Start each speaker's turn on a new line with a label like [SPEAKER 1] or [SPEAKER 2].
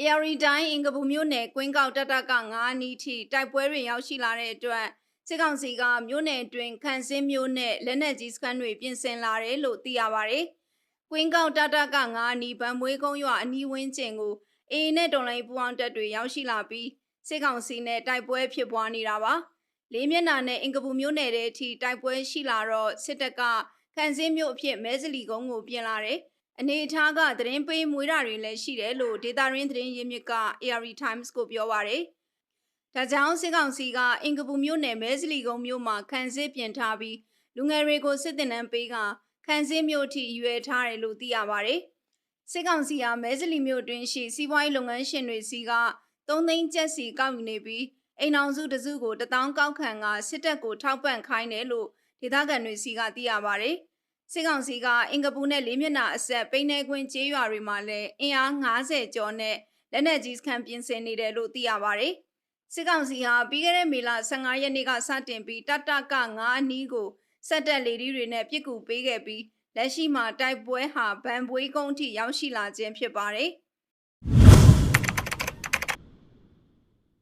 [SPEAKER 1] AR တိုင်းအင်္ဂပူမြို့နယ်ကွင်းကောက်တတက9နီးထိတိုက်ပွဲတွေရောက်ရှိလာတဲ့အတွက်စစ်ကောင်စီကမြို့နယ်အတွင်းခန့်စင်းမြို့နယ်လက်နက်ကြီးစခန်းတွေပြင်ဆင်လာတယ်လို့သိရပါဗျ။ကွင်းကောက်တတက9နီးဗန်မွေးကုန်းရွာအနီးဝန်းကျင်ကိုအေးနဲ့တော်လိုင်းပူအောင်တက်တွေရောက်ရှိလာပြီးစစ်ကောင်စီနဲ့တိုက်ပွဲဖြစ်ပွားနေတာပါ။လေးမျက်နှာနဲ့အင်္ဂပူမြို့နယ်တဲ့အထိတိုက်ပွဲရှိလာတော့စစ်တပ်ကခန့်စင်းမြို့အဖြစ်မဲစလီကုန်းကိုပြင်လာတယ်။ အနေအထားကသတင်းပေးမွေးတာတွေလည်းရှိတယ်လို့ဒေတာရင်းသတင်းရင်းမြစ်က AR Times ကိုပြောပါရယ်။ဒါကြောင့်စစ်ကောင်စီကအင်္ဂပူမြို့နယ်မဲစလီကုန်းမြို့မှာခန်းစစ်ပြင်ထားပြီးလူငယ်တွေကိုစစ်တင်နှံပေးကခန်းစစ်မြို့ထိရွယ်ထားတယ်လို့သိရပါရယ်။စစ်ကောင်စီကမဲစလီမြို့တွင်ရှိစီးပွားရေးလုပ်ငန်းရှင်တွေစီက3သိန်းကျပ်စီကောက်ယူနေပြီးအိမ်အောင်စုတစ်စုကို1000ကောက်ခံကစစ်တပ်ကိုထောက်ပံ့ခိုင်းတယ်လို့ဒေသခံတွေစီကသိရပါရယ်။ စစ်ကောင်စီကအင်္ဂပူနဲ့လေးမျက်နှာအဆက်ပိန်းနေခွင်းကျေးရွာတွေမှာလည်းအင်အား90ကျော်နဲ့လက်နက်ကြီးစခန်းပြင်ဆင်နေတယ်လို့သိရပါဗျ။စစ်ကောင်စီဟာပြီးခဲ့တဲ့မေလ15ရက်နေ့ကစတင်ပြီးတတက9အနီးကိုစက်တက်လေဒီတွေနဲ့ပြစ်ကူပေးခဲ့ပြီးလက်ရှိမှာတိုက်ပွဲဟာဗန်ပွေးကုန်းထိရောက်ရှိလာခြင်းဖြစ်ပါတယ်။